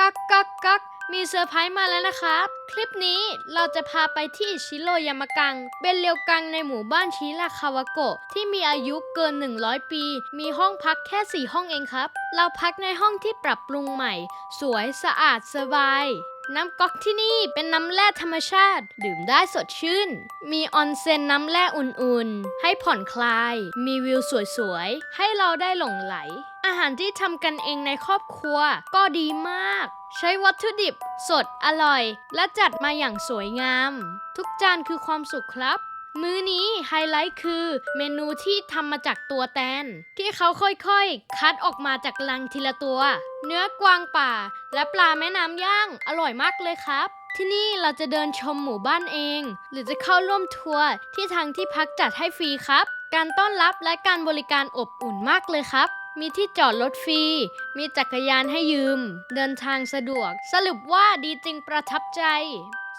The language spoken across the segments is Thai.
กักกักกักมีเซอร์ไพรส์มาแล้วนะครับ คลิปนี้เราจะพาไปที่ชิโรยามากัง เป็นเรียวกังในหมู่บ้านชิราคาวะโกะที่มีอายุเกิน 100 ปี มีห้องพักแค่ 4 ห้องเองครับ เราพักในห้องที่ปรับปรุงใหม่ สวยสะอาดสบาย น้ำก๊อกที่นี่เป็นน้ำแร่ธรรมชาติ ดื่มได้สดชื่น มีออนเซ็นน้ำแร่อุ่นๆ ให้ผ่อนคลาย มีวิวสวยๆ ให้เราได้หลงไหล อาหารที่ทำกันเองในครอบครัวก็ดีมาก ใช้วัตถุดิบ สดอร่อย และจัดมาอย่างสวยงาม ทุกจานคือความสุขครับ มื้อนี้ไฮไลท์คือเมนูที่ทำมาจากตัวแตน ที่เขาค่อยๆ คัดออกมาจากลังทีละตัว เนื้อกวางป่า และปลาแม่น้ำย่าง อร่อยมากเลยครับ ที่นี่เราจะเดินชมหมู่บ้านเอง หรือจะเข้าร่วมทัวร์ที่ทางที่พักจัดให้ฟรีครับ การต้อนรับและการบริการอบอุ่นมากเลยครับมีที่จอดรถฟรี มีจักรยานให้ยืม เดินทางสะดวก สรุปว่าดีจริงประทับใจ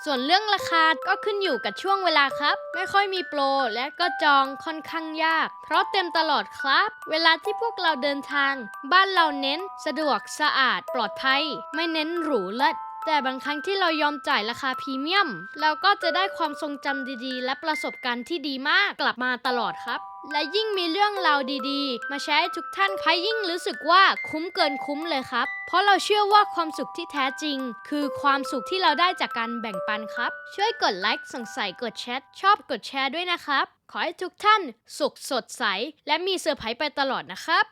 ส่วนเรื่องราคาก็ขึ้นอยู่กับช่วงเวลาครับ ไม่ค่อยมีโปรและก็จองค่อนข้างยาก เพราะเต็มตลอดครับ เวลาที่พวกเราเดินทาง บ้านเราเน้นสะดวกสะอาดปลอดภัย ไม่เน้นหรูเลิศ แต่บางครั้งที่เรายอมจ่ายราคาพรีเมียม เราก็จะได้ความทรงจำดีๆ และประสบการณ์ที่ดีมากกลับมาตลอดครับ และยิ่งมีเรื่องราวดีๆ มาแชร์ให้ทุกท่านใครยิ่งรู้สึกว่าคุ้มเกินคุ้มเลยครับ เพราะเราเชื่อว่าความสุขที่แท้จริง คือความสุขที่เราได้จากการแบ่งปันครับ ช่วยกดไลค์สงสัยกดแชทชอบกดแชร์ด้วยนะครับ ขอให้ทุกท่านสุขสดใส และมีเซอร์ไพรส์ไปตลอดนะครับ